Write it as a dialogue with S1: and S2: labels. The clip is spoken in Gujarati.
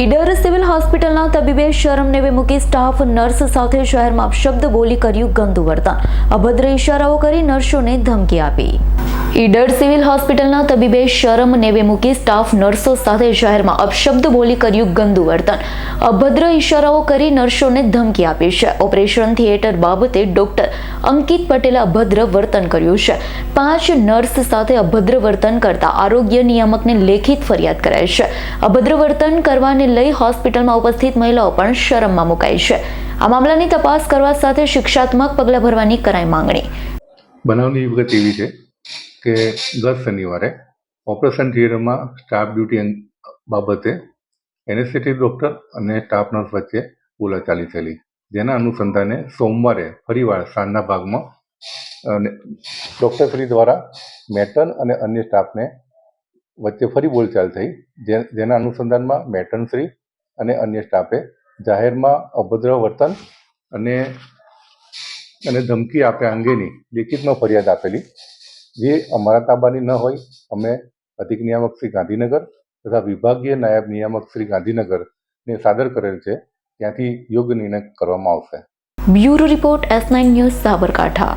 S1: ઈડર સિવિલ હોસ્પિટલના તબીબે શરમને મૂકી સ્ટાફ નર્સ સાથે શહેરમાં શબ્દ બોલી કર્યું ગંદુ વર્તન. અભદ્ર ઇશારાઓ કરી નર્સોને ધમકી આપી. ઈડર સિવિલ હોસ્પિટલના તબીબે શરમ નેવે મૂકી સ્ટાફ નર્સો સાથે શહેરમાં અપશબ્દ બોલી કર્યું ગંદુ વર્તન. અભદ્ર ઇશારાઓ કરી નર્સોને ધમકી આપી છે. ઓપરેશન થિયેટર બાબતે ડોક્ટર અંકિત પટેલે અભદ્ર વર્તન કર્યું છે. પાંચ નર્સ સાથે અભદ્ર વર્તન કરતા આરોગ્ય નિયામકને લેખિત ફરિયાદ કરાઈ છે. અભદ્ર વર્તન કરવાને લઈ હોસ્પિટલમાં ઉપસ્થિત મહિલાઓ પણ શરમમાં મુકાઈ છે. આ મામલાની તપાસ કરવા સાથે શિક્ષાત્મક પગલાં ભરવાની કરાઈ માંગણી.
S2: બનાવની વિગત એવી છે કે ગત શનિવારે ઓપરેશન થિયેટરમાં સ્ટાફ ડ્યુટી બાબતે એનેસ્થેટિક ડૉક્ટર અને સ્ટાફ નર્સ વચ્ચે બોલાચાલી થયેલી. જેના અનુસંધાને સોમવારે ફરીવાર સાંજના ભાગમાં, અને ડૉક્ટરશ્રી દ્વારા મેટર્ન અને અન્ય સ્ટાફને વચ્ચે ફરી બોલચાલ થઈ જેના અનુસંધાનમાં મેટર્નશ્રી અને અન્ય સ્ટાફે જાહેરમાં અભદ્ર વર્તન અને અને ધમકી આપ્યા અંગેની લેખિતમાં ફરિયાદ આપેલી જે અમારા તાબાની ન હોય, અમે અધિક નિયામક શ્રી ગાંધીનગર તથા વિભાગીય નાયબ નિયામક શ્રી ગાંધીનગરને સાદર કરેલ છે. ત્યાંથી યોગ્ય નિર્ણય કરવામાં આવશે.
S1: Bureau report S nine news Sabarkantha.